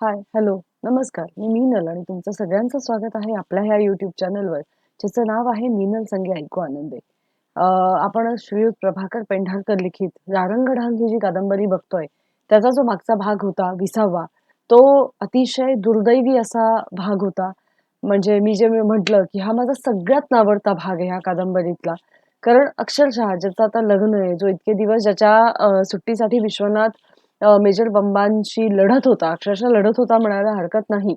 हाय, hello, नमस्कार. मी मीनल आणि तुमचं सगळ्यांचं स्वागत आहे आपल्या ह्या YouTube चॅनलवर, ज्याचं नाव आहे मीनल संगे ऐकू आनंदे. अ, आपण श्रीयुत प्रभाकर पेंढारकर लिखित रारंगढांग ही जी कादंबरी बघतोय, त्याचा जो मागचा भाग होता 20वा तो अतिशय दुर्दैवी असा भाग होता. म्हणजे मी जे मी म्हटलं, की हा माझा सगळ्यात नावडता भाग आहे ह्या कादंबरीतला. कारण अक्षरशः ज्याचं आता लग्न आहे, जो इतके दिवस ज्याच्या अ, सुट्टीसाठी विश्वनाथ मेजर बंबांशी लढत होता, अक्षरशः लढत होता म्हणायला हरकत नाही.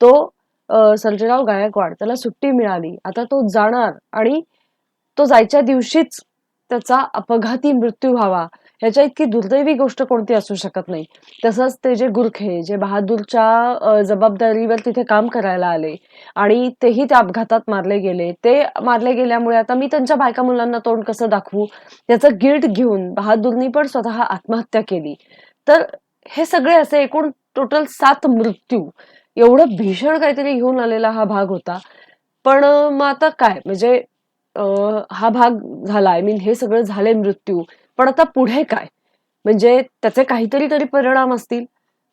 तो सर्जेराव गायकवाड त्याला सुट्टी मिळाली. आता तो जाणार आणि तो जायच्या दिवशीच त्याचा अपघाती मृत्यू व्हावा, ह्याच्या इतकी दुर्दैवी गोष्ट कोणती असू शकत नाही. तसंच ते जे गुरखे, जे बहादूरच्या जबाबदारीवर तिथे काम करायला आले आणि तेही त्या अपघातात मारले गेले. ते मारले गेल्यामुळे आता मी त्यांच्या बायका मुलांना तोंड कसं दाखवू? याचं गिल्ट घेऊन बहादूरनी पण स्वतः आत्महत्या केली. तर हे सगळे असे एकूण टोटल सात मृत्यू एवढं भीषण काहीतरी घेऊन आलेला हा भाग होता. पण मग आता काय म्हणजे हा भाग झाला आय मीन हे सगळं झाले मृत्यू. पण आता पुढे काय? म्हणजे त्याचे काहीतरी तरी परिणाम असतील.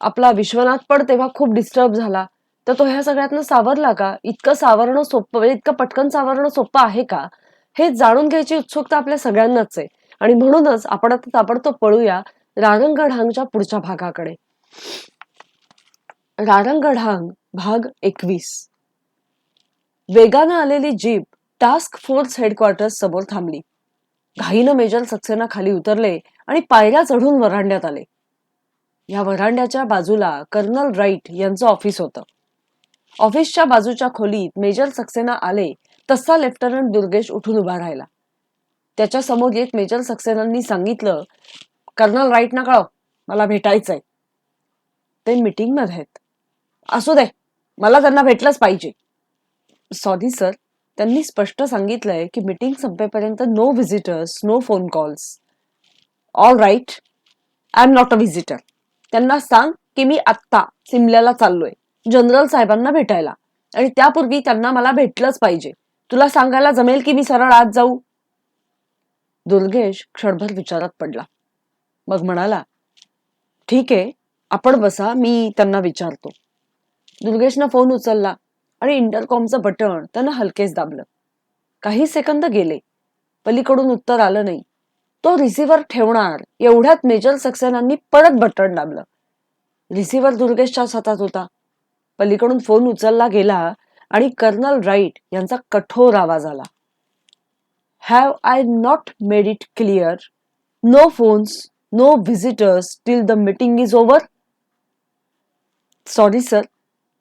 आपला विश्वनाथ पण तेव्हा खूप डिस्टर्ब झाला. तर तो ह्या सगळ्यातनं सावरला का? इतकं सावरणं सोपं म्हणजे इतकं पटकन सावरणं सोपं आहे का? हे जाणून घ्यायची उत्सुकता आपल्या सगळ्यांनाच आहे. आणि म्हणूनच आपण आता ताबडतोब पळूया रारंगढांगच्या पुढच्या भागाकडे. रारंगढांग भाग 21 वेगानं आलेली जीप टास्क फोर्स हेडक्वार्टर्स समोर थांबली. घाईनं मेजर सक्सेना खाली उतरले आणि पायऱ्या चढून वरांड्यात आले. या वरांड्याच्या बाजूला कर्नल राईट यांचं ऑफिस होतं. ऑफिसच्या बाजूच्या खोलीत मेजर सक्सेना आले तसा लेफ्टनंट दुर्गेश उठून उभा राहिला. त्याच्यासमोर येत मेजर सक्सेनांनी सांगितलं, कर्नल राईट ना कळव, मला भेटायचंय. ते मीटिंगमध्ये आहेत. असू दे, मला त्यांना भेटलंच पाहिजे. सॉरी सर, त्यांनी स्पष्ट सांगितलंय की मीटिंग संपेपर्यंत no visitors, no phone calls. All right, I am not a visitor. त्यांना सांग की मी आत्ता सिमल्याला चाललोय जनरल साहेबांना भेटायला आणि त्यापूर्वी त्यांना मला भेटलंच पाहिजे. तुला सांगायला जमेल की मी सरळ आत जाऊ? दुर्गेश क्षणभर विचारात पडला. मग म्हणाला, ठीक आहे, आपण बसा, मी त्यांना विचारतो. दुर्गेशनं फोन उचलला आणि इंटरकॉमचं बटण त्यानं हलकेच दाबलं. काही सेकंद गेले. पलीकडून उत्तर आलं नाही. तो रिसिव्हर ठेवणार एवढ्यात मेजर सक्सेनांनी परत बटण दाबलं. रिसिव्हर दुर्गेशच्याच हातात होता. पलीकडून फोन उचलला गेला आणि कर्नल राईट यांचा कठोर आवाज आला. Have I not made it clear? No phones, no visitors till the meeting is over sorry sir,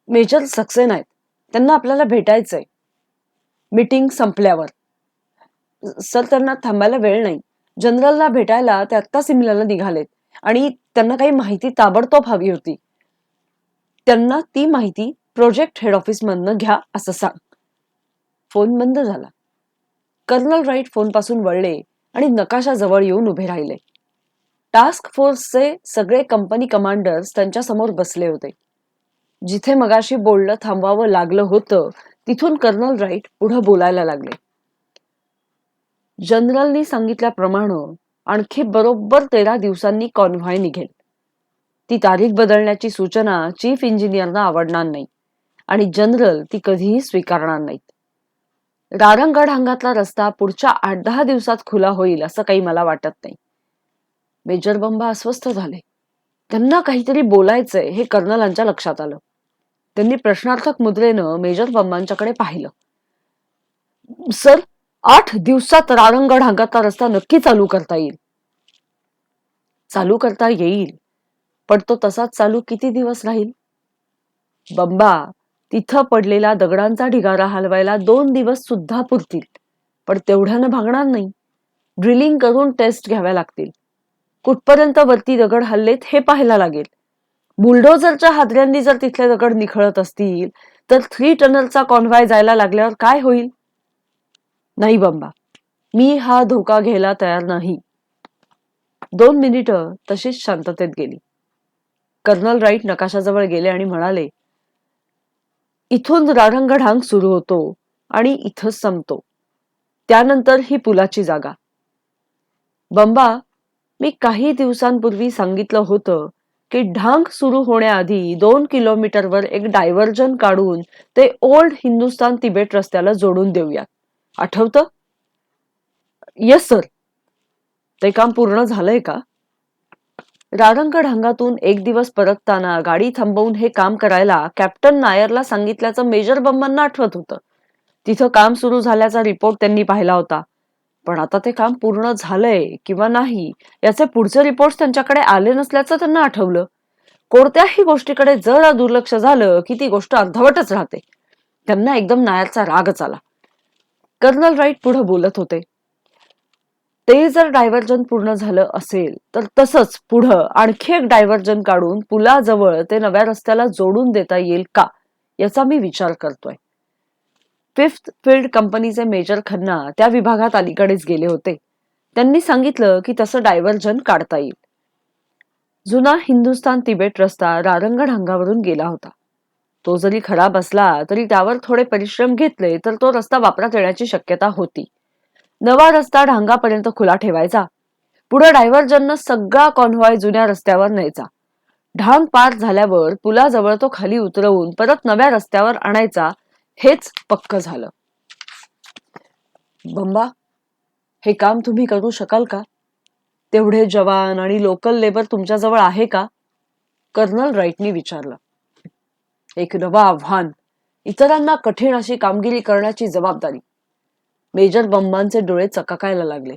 major Saxena आहेत. त्यांना आपल्याला भेटायचंय. मीटिंग संपल्यावर. सर त्यांना थांबायला वेळ नाही. जनरलला भेटायला ते आत्ता सिमल्याला निघालेत आणि त्यांना काही माहिती ताबडतोब हवी होती. त्यांना ती माहिती प्रोजेक्ट हेड ऑफिस मधनं घ्या असं सांग. फोन बंद झाला. कर्नल राईट फोनपासून वळले आणि नकाशाजवळ येऊन उभे राहिले. टास्क फोर्सचे सगळे कंपनी कमांडर्स त्यांच्यासमोर बसले होते. जिथे मगाशी बोलणं थांबवावं लागलं होतं तिथून कर्नल राईट पुढे बोलायला लागले. जनरलनी सांगितल्याप्रमाणे आणखी बरोबर तेरा दिवसांनी कॉन्व्हॉय निघेल. ती तारीख बदलण्याची सूचना चीफ इंजिनियरना आवडणार नाही आणि जनरल ती कधीही स्वीकारणार नाहीत. रारंगड हंगातला रस्ता पुढच्या आठ दहा दिवसात खुला होईल असं काही मला वाटत नाही. मेजर बंबा अस्वस्थ झाले. त्यांना काहीतरी बोलायचंय हे कर्नलांच्या लक्षात आलं. त्यांनी प्रश्नार्थक मुद्रेनं मेजर बंबांच्याकडे पाहिलं. सर, आठ दिवसात रारंगड हंगातला रस्ता नक्की चालू करता येईल. चालू करता येईल पण तो तसाच चालू किती दिवस राहील? बंबा, तिथं पडलेला दगडांचा ढिगारा हलवायला दोन दिवस सुद्धा पुरतील. पण तेवढ्यानं भागणार नाही. ड्रिलिंग करून टेस्ट घ्याव्या लागतील. कुठपर्यंत वरती दगड हल्लेत हे पाहायला लागेल. बुलडोझरच्या हादऱ्यांनी जर तिथले दगड निखळत असतील तर थ्री टनलचा कॉन्व्हाय जायला लागल्यावर काय होईल? नाही बंबा, मी हा धोका घ्यायला तयार नाही. दोन मिनिटं तशीच शांततेत गेली. कर्नल राईट नकाशाजवळ गेले आणि म्हणाले, इथून राढंगढांग सुरू होतो आणि इथंच संपतो. त्यानंतर ही पुलाची जागा. बंबा, मी काही दिवसांपूर्वी सांगितलं होतं की ढांग सुरू होण्याआधी दोन किलोमीटरवर एक डायव्हर्जन काढून ते ओल्ड हिंदुस्तान तिबेट रस्त्याला जोडून देऊयात. आठवतं? येस सर ते काम पूर्ण झालंय का? रारंग ढांगातून एक दिवस परतताना गाडी थांबवून हे काम करायला कॅप्टन नायरला सांगितल्याचं मेजर बंबांना आठवत होतं. तिथं काम सुरू झाल्याचा रिपोर्ट त्यांनी पाहिला होता. पण आता ते काम पूर्ण झालंय किंवा नाही याचे पुढचे रिपोर्ट त्यांच्याकडे आले नसल्याचं त्यांना आठवलं. कोणत्याही गोष्टीकडे जरा दुर्लक्ष झालं की ती गोष्ट अर्धवटच राहते. त्यांना एकदम नायरचा रागच आला. कर्नल राईट पुढे बोलत होते. ते जर डायव्हर्जन पूर्ण झालं असेल तर तसंच पुढं आणखी एक डायव्हर्जन काढून पुलाजवळ ते नव्या रस्त्याला जोडून देता येईल का याचा मी विचार करतोय. फिफ्थ फील्ड कंपनीचे मेजर खन्ना त्या विभागात अलीकडेच गेले होते. त्यांनी सांगितलं की तसं डायव्हर्जन काढता येईल. जुना हिंदुस्तान तिबेट रस्ता रारंग ढंगावरून गेला होता. तो जरी खराब असला तरी त्यावर थोडे परिश्रम घेतले तर तो रस्ता वापरात येण्याची शक्यता होती. नवा रस्ता ढांगापर्यंत खुला ठेवायचा. पुढे डायव्हर्जननं सगळा कॉन्व्हॉय जुन्या रस्त्यावर न्यायचा. ढांग पार झाल्यावर पुलाजवळ तो खाली उतरवून परत नव्या रस्त्यावर आणायचा हेच पक्क झालं. बंबा हे काम तुम्ही करू शकाल का? तेवढे जवान आणि लोकल लेबर तुमच्याजवळ आहे का? कर्नल राईटनी विचारलं. एक नवं आव्हान इतरांना कठीण अशी कामगिरी करण्याची जबाबदारी. मेजर बंबांचे डोळे चकाकायला लागले.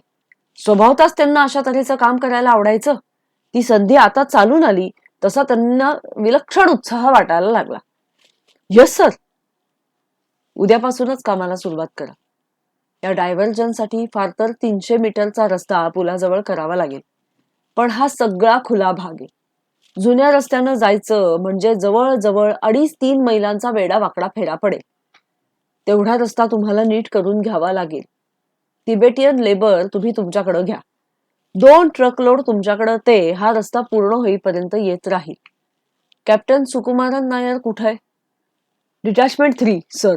स्वभावताच त्यांना अशा तऱ्हेचं काम करायला आवडायचं? ती संधी आता चालून आली तसा त्यांना विलक्षण उत्साह वाटायला लागला. यस सर उद्यापासूनच कामाला सुरुवात करा. या डायव्हर्जनसाठी फार तर तीनशे मीटरचा रस्ता पुलाजवळ करावा लागेल. पण हा सगळा खुला भाग आहे. जुन्या रस्त्यानं जायचं म्हणजे जवळजवळ अडीच तीन मैलांचा वेडा वाकडा फेरा पडेल. तेवढा रस्ता तुम्हाला नीट करून घ्यावा लागेल. तिबेटियन लेबर तुम्ही तुमच्याकडं घ्या. दोन ट्रक लोड तुमच्याकडं ते हा रस्ता पूर्ण होईपर्यंत येत राहील. कॅप्टन सुकुमारन नायर कुठे डिटॅचमेंट थ्री सर.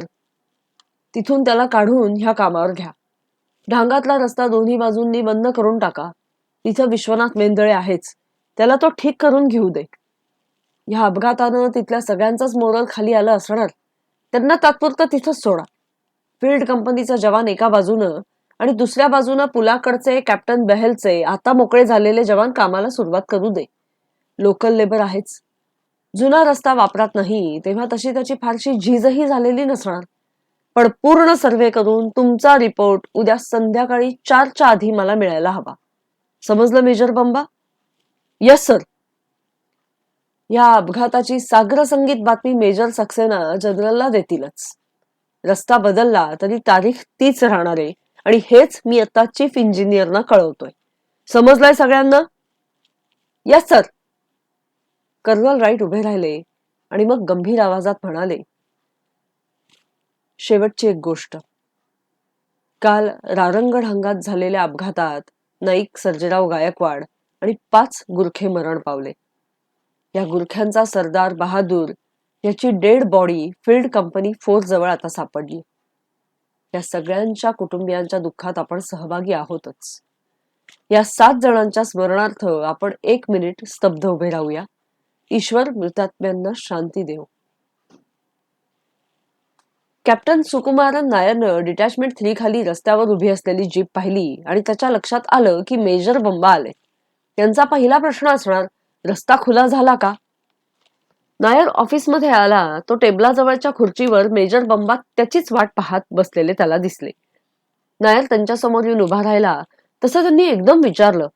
तिथून त्याला काढून ह्या कामावर घ्या. ढांगातला रस्ता दोन्ही बाजूंनी बंद करून टाका. तिथं विश्वनाथ मेंदळे आहेच. त्याला तो ठीक करून घेऊ दे. ह्या अपघातानं तिथल्या सगळ्यांचाच मोरल खाली आलं असणार. त्यांना तात्पुरतं तिथंच सोडा. फील्ड कंपनीचा जवान एका बाजूनं आणि दुसऱ्या बाजूनं पुलाकडचे कॅप्टन बेहेलचे आता मोकळे झालेले जवान कामाला सुरुवात करू दे. लोकल लेबर आहेच. जुना रस्ता वापरात नाही तेव्हा तशी त्याची फारशी झीजही झालेली नसणार. पण पूर्ण सर्वे करून तुमचा रिपोर्ट उद्या संध्याकाळी चारच्या आधी मला मिळायला हवा. समजलं मेजर बंबा? यस सर या अपघाताची सागर संगीत बातमी मेजर सक्सेना जनरलला देतीलच. रस्ता बदलला तरी तारीख तीच राहणार आहे आणि हेच मी आता चीफ इंजिनियरना कळवतोय. समजलंय सगळ्यांना? यस सर कर्नल राईट उभे राहिले आणि मग गंभीर आवाजात म्हणाले शेवटची एक गोष्ट. काल रारंगड हंगात झालेल्या अपघातात नाईक सर्जेराव गायकवाड आणि पाच गुरखे मरण पावले. या गुरख्यांचा सरदार बहादूर याची dead body field company four जवळ आता सापडली. या सगळ्यांच्या कुटुंबियांच्या दुःखात आपण सहभागी आहोतच. या सात जणांच्या स्मरणार्थ आपण एक मिनिट स्तब्ध उभे राहूया. ईश्वर मृतात्म्यांना शांती देव. कॅप्टन सुकुमारन नायरनं डिटॅचमेंट थ्री खाली रस्त्यावर उभी असलेली जीप पाहिली आणि त्याच्या लक्षात आलं की मेजर बंबा आले त्यांचा पहिला प्रश्न असणार रस्ता खुला झाला का? नायर ऑफिसमध्ये आला तो टेबलाजवळच्या खुर्चीवर मेजर बंबा त्याचीच वाट पाहत बसलेले त्याला दिसले. नायर त्यांच्यासमोर येऊन उभा राहिला. तसं त्यांनी एकदम विचारलं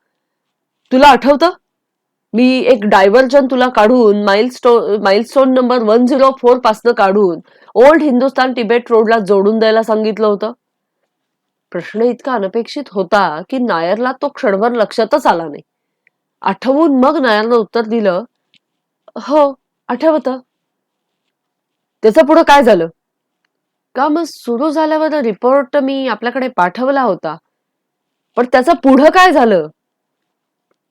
तुला आठवतं? मी एक डायव्हर्जन तुला काढून milestone milestone number one zero four पासनं काढून ओल्ड हिंदुस्तान तिबेट रोडला जोडून द्यायला सांगितलं होतं. प्रश्न इतका अनपेक्षित होता की नायरला तो क्षणभर लक्षातच आला नाही. आठवून मग नायरनं उत्तर दिलं हो आठवत. त्याचं पुढं काय झालं? का मग सुरू झाल्यावर रिपोर्ट मी आपल्याकडे पाठवला होता. पण त्याचं पुढं काय झालं?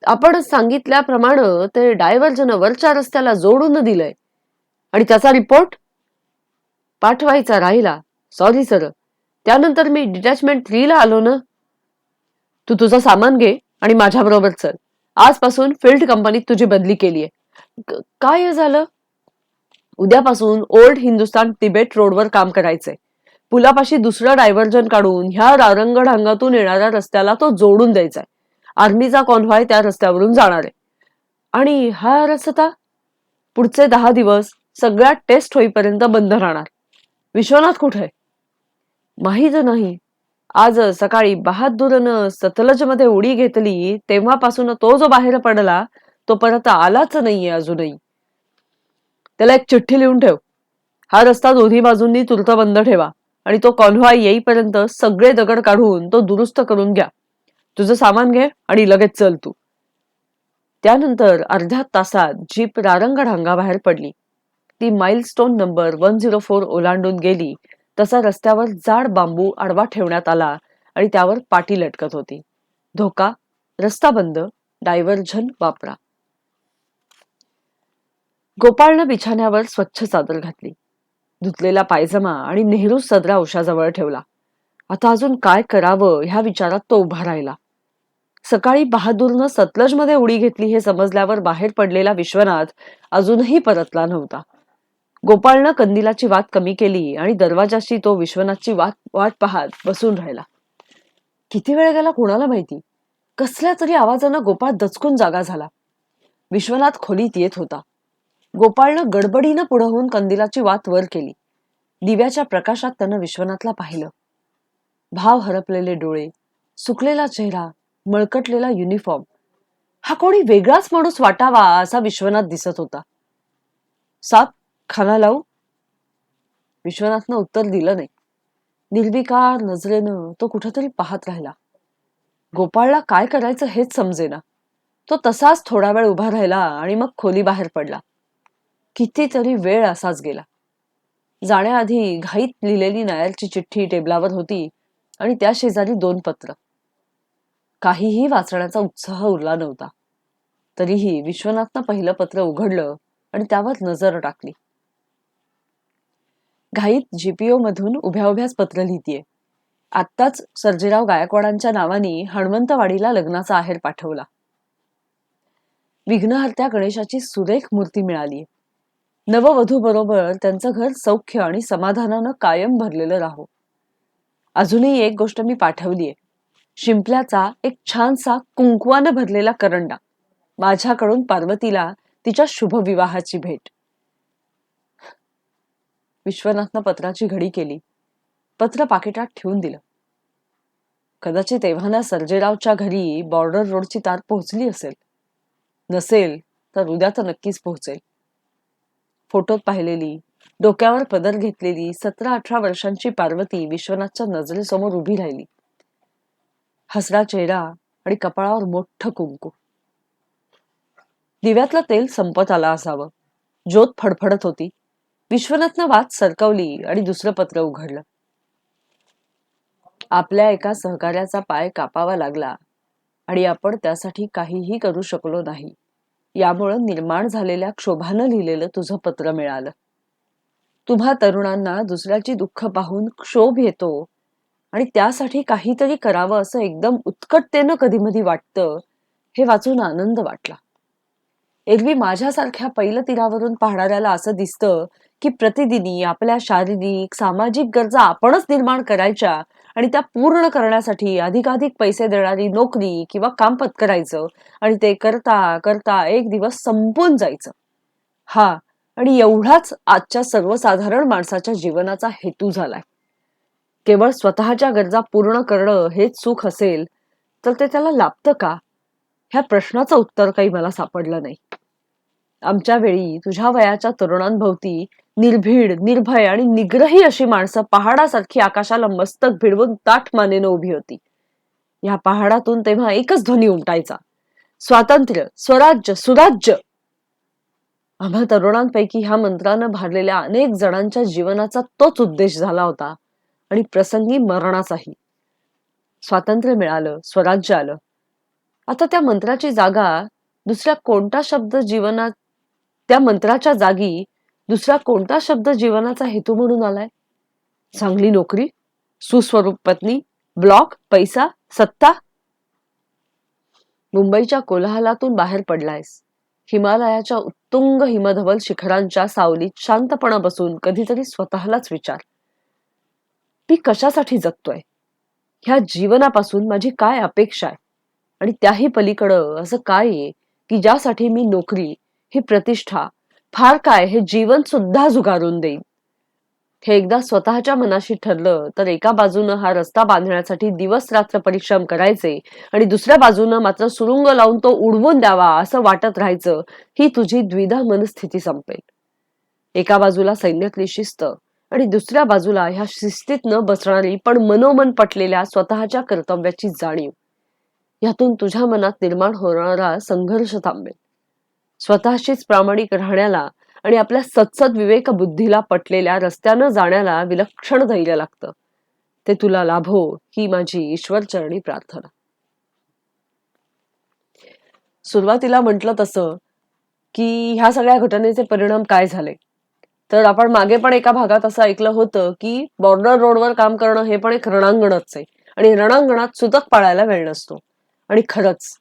आपण सांगितल्याप्रमाणे ते डायव्हर्जन वरच्या रस्त्याला जोडून दिलंय. आणि त्याचा रिपोर्ट पाठवायचा राहिला. सॉरी सर त्यानंतर मी डिटॅचमेंट थ्रीला आलो ना? तू तुझं सामान घे आणि माझ्या बरोबर चल. आजपासून फिल्ड कंपनीत तुझी बदली केली आहे काय झालं? उद्यापासून ओल्ड हिंदुस्तान तिबेट रोडवर काम करायचंय. पुलापाशी दुसरं डायव्हर्जन काढून ह्या रारंग ढांगातून येणाऱ्या रस्त्याला तो जोडून द्यायचा आहे आर्मीचा कॉन्व्हॉय त्या रस्त्यावरून जाणार आहे. आणि हा रस्ता पुढचे दहा दिवस सगळ्या टेस्ट होईपर्यंत बंद राहणार. विश्वनाथ कुठे माहीत नाही. आज सकाळी बहादूरनं सतलजमध्ये उडी घेतली तेव्हापासून तो जो बाहेर पडला तो परत आलाच नाहीये अजूनही. त्याला एक चिठ्ठी लिहून ठेव. हा रस्ता दोन्ही बाजूंनी तुर्त बंद ठेवा आणि तो कॉन्व्हॉय येईपर्यंत सगळे दगड काढून तो दुरुस्त करून घ्या. तुझं सामान घे आणि लगेच चल तू. त्यानंतर अर्ध्या तासात जीप रारंग ढांगाबाहेर पडली. ती milestone number one zero four ओलांडून गेली. तसा रस्त्यावर जाड बांबू आडवा ठेवण्यात आला आणि त्यावर पाटी लटकत होती. धोका रस्ता बंद डायव्हर्जन वापरा. गोपाळनं बिछाण्यावर स्वच्छ चादर घातली. धुतलेला पायजमा आणि नेहरू सदरा उशाजवळ ठेवला. आता अजून काय करावं ह्या विचारात तो उभा राहिला. सकाळी बहादूरनं सतलजमध्ये उडी घेतली हे समजल्यावर बाहेर पडलेला विश्वनाथ अजूनही परतला नव्हता. गोपाळनं कंदिलाची वाट कमी केली आणि दरवाजाशी तो विश्वनाथची वाट वाट पाहत बसून राहिला. किती वेळ गेला कोणाला माहिती? कसल्या तरी आवाजानं गोपाळ दचकून जागा झाला. विश्वनाथ खोलीत येत होता. गोपाळनं गडबडीनं पुढं होऊन कंदिलाची वात वर केली. दिव्याच्या प्रकाशात त्यानं विश्वनाथला पाहिलं. भाव हरपलेले डोळे सुकलेला चेहरा मळकटलेला युनिफॉर्म हा कोणी वेगळाच माणूस वाटावा असा विश्वनाथ दिसत होता. साप खाना लावू? विश्वनाथनं उत्तर दिलं नाही. निर्विकार नजरेनं तो कुठेतरी पाहत राहिला. गोपाळला काय करायचं हेच समजेना. तो तसाच थोडा वेळ उभा राहिला आणि मग खोली बाहेर पडला. कितीतरी वेळ असाच गेला. जाण्याआधी घाईत लिहिलेली नायरची चिठ्ठी टेबलावर होती आणि त्या शेजारी दोन पत्र. काहीही वाचण्याचा उत्साह उरला नव्हता. तरीही विश्वनाथनं पहिलं पत्र उघडलं आणि त्यावर नजर टाकली. घाईत जीपीओ मधून उभ्या उभ्याच पत्र लिहितीये. आत्ताच सर्जेराव गायकवाडांच्या नावाने हणमंतवाडीला लग्नाचा आहेर पाठवला. विघ्नहर्त्या गणेशाची सुरेख मूर्ती मिळाली नववधू बरोबर त्यांचं घर सौख्य आणि समाधानानं कायम भरलेलं राहो. अजूनही एक गोष्ट मी पाठवलीये. शिंपल्याचा एक छानसा कुंकवानं भरलेला करंडा. माझ्याकडून पार्वतीला तिच्या शुभविवाहाची भेट. विश्वनाथनं पत्राची घडी केली. पत्र पाकिटात ठेवून दिलं. कदाचित एव्हाना सर्जेरावच्या घरी बॉर्डर रोडची तार पोहोचली असेल. नसेल तर उद्या तर नक्कीच पोहोचेल. फोटोत पाहिलेली डोक्यावर पदर घेतलेली सतरा अठरा वर्षांची पार्वती विश्वनाथच्या नजरेसमोर उभी राहिली. हसरा चेहरा आणि कपाळावर मोठं कुंकू. दिव्यातलं तेल संपत आलं असावं. ज्योत फडफडत होती. विश्वनाथनं वात सरकवली आणि दुसरं पत्र उघडलं. आपल्या एका सहकार्याचा पाय कापावा लागला आणि आपण त्यासाठी काहीही करू शकलो नाही. यामुळं निर्माण झालेल्या क्षोभानं लिहिलेलं तुझं पत्र मिळालं. तुम्हा तरुणांना दुसऱ्याची दुःख पाहून क्षोभ येतो आणि त्यासाठी काहीतरी करावं असं एकदम उत्कटतेनं कधी मधी वाटतं हे वाचून आनंद वाटला. एरवी माझ्यासारख्या पहिलं तीरावरून पाहणाऱ्याला असं दिसतं की प्रतिदिनी आपल्या शारीरिक सामाजिक गरजा आपणच निर्माण करायच्या आणि त्या पूर्ण करण्यासाठी अधिकाधिक पैसे देणारी नोकरी किंवा काम पत्करायचं आणि ते करता करता एक दिवस संपून जायचं. हा आणि एवढाच आजच्या सर्वसाधारण माणसाच्या जीवनाचा हेतू झालाय. केवळ स्वतःच्या गरजा पूर्ण करणं हेच सुख असेल तर ते त्याला लाभतं का? ह्या प्रश्नाचं उत्तर काही मला सापडलं नाही. आमच्या वेळी तुझ्या वयाच्या तरुणांभोवती निर्भीड निर्भय आणि निग्रही अशी माणसं पहाडासारखी आकाशाला मस्तक भिडवून ताठ मानेनं उभी होती. या पहाडातून तेव्हा एकच ध्वनी उमटायचा. स्वातंत्र्य स्वराज्य सुराज्य! आम्हा तरुणांपैकी ह्या मंत्रानं भारलेल्या अनेक जणांच्या जीवनाचा तोच उद्देश झाला होता. आणि प्रसंगी मरणाचाही. स्वातंत्र्य मिळालं स्वराज्य आलं. आता त्या मंत्राची जागा दुसऱ्या कोणता शब्द जीवनात त्या मंत्राच्या जागी दुसरा कोणता शब्द जीवनाचा हेतू म्हणून आलाय? चांगली नोकरी सुस्वरूप पत्नी ब्लॉक पैसा सत्ता? मुंबईच्या कोलाहलातून बाहेर पडलायस. हिमालयाच्या उत्तुंग हिमधवल शिखरांच्या सावलीत शांतपणा बसून कधीतरी स्वतःलाच विचार. मी कशासाठी जगतोय? ह्या जीवनापासून माझी काय अपेक्षा आहे? आणि त्याही पलीकडं असं काय आहे की ज्यासाठी मी नोकरी ही प्रतिष्ठा फार काय हे जीवन सुद्धा झुगारून देईन? हे एकदा स्वतःच्या मनाशी ठरलं तर एका बाजूनं हा रस्ता बांधण्यासाठी दिवस रात्र परिश्रम करायचे आणि दुसऱ्या बाजूनं मात्र सुरुंग लावून तो उडवून द्यावा असं वाटत राहायचं ही तुझी द्विधा मनस्थिती संपेल. एका बाजूला सैन्यातली शिस्त आणि दुसऱ्या बाजूला ह्या शिस्तीत न बसणारी पण मनोमन पटलेल्या स्वतःच्या कर्तव्याची जाणीव. यातून तुझ्या मनात निर्माण होणारा संघर्ष थांबेल. स्वतःशीच प्रामाणिक राहण्याला आणि आपल्या सत्सद विवेक बुद्धीला पटलेल्या रस्त्यानं जाण्याला विलक्षण धैर्य लागतं. ते तुला लाभो ही माझी ईश्वरचरणी प्रार्थना. सुरुवातीला म्हटलं तसं की ह्या सगळ्या घटनेचे परिणाम काय झाले? तर आपण मागे पण एका भागात असं ऐकलं होतं की बॉर्डर रोडवर काम करणं हे पण एक रणांगणच आहे. आणि रणांगणात सुतक पाळायला वेळ नसतो. आणि खरंच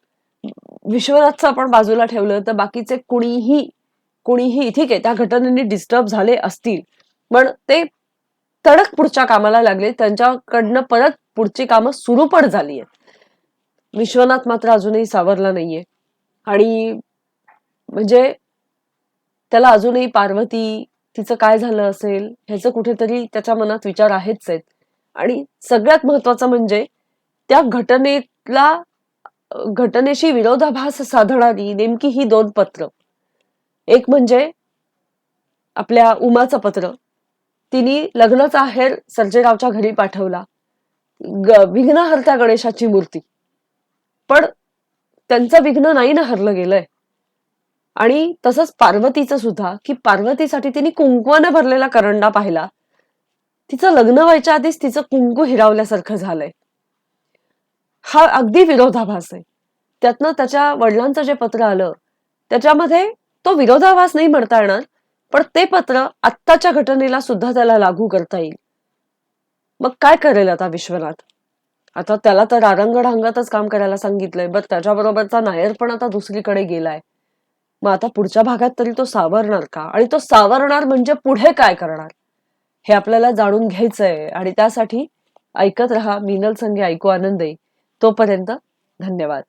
विश्वनाथचं आपण बाजूला ठेवलं तर बाकीचे कुणीही कुणीही ठीक आहे त्या घटनेने डिस्टर्ब झाले असतील. पण ते तडक पुढच्या कामाला लागले त्यांच्याकडनं परत पुढची कामं सुरू पण झाली आहेत. विश्वनाथ मात्र अजूनही सावरला नाहीये. आणि म्हणजे त्याला अजूनही पार्वती तिचं काय झालं असेल ह्याचं कुठेतरी त्याच्या मनात विचार आहेच आहेत. आणि सगळ्यात महत्वाचं म्हणजे त्या घटनेला घटनेशी विरोधाभास साधणारी नेमकी ही दोन पत्र. एक म्हणजे आपल्या उमाचं पत्र. तिने लग्नाचा आहेर सर्जेरावच्या घरी पाठवला. ग विघ्नहर्त्या गणेशाची मूर्ती. पण त्यांचं विघ्न नाही ना हरलं गेलंय. आणि तसंच पार्वतीचं सुद्धा की पार्वतीसाठी तिने कुंकवानं भरलेला करंडा पाहिला. तिचं लग्न व्हायच्या आधीच तिचं कुंकू हिरावल्यासारखं झालंय. हा अगदी विरोधाभास आहे. त्यातनं त्याच्या वडिलांचं जे पत्र आलं त्याच्यामध्ये तो विरोधाभास नाही म्हणता येणार पण ते पत्र आत्ताच्या घटनेला सुद्धा त्याला लागू करता येईल. मग काय करेल आता विश्वनाथ? आता त्याला तर रारंगढांगातच काम करायला सांगितलंय बट त्याच्याबरोबरचा नायर पण आता दुसरीकडे गेलाय. मग आता पुढच्या भागात तरी तो सावरणार का? आणि तो सावरणार म्हणजे पुढे काय करणार? हे आपल्याला जाणून घ्यायचंय. आणि त्यासाठी ऐकत रहा मिनल संगे ऐकू आनंदे. तोपर्यंत धन्यवाद.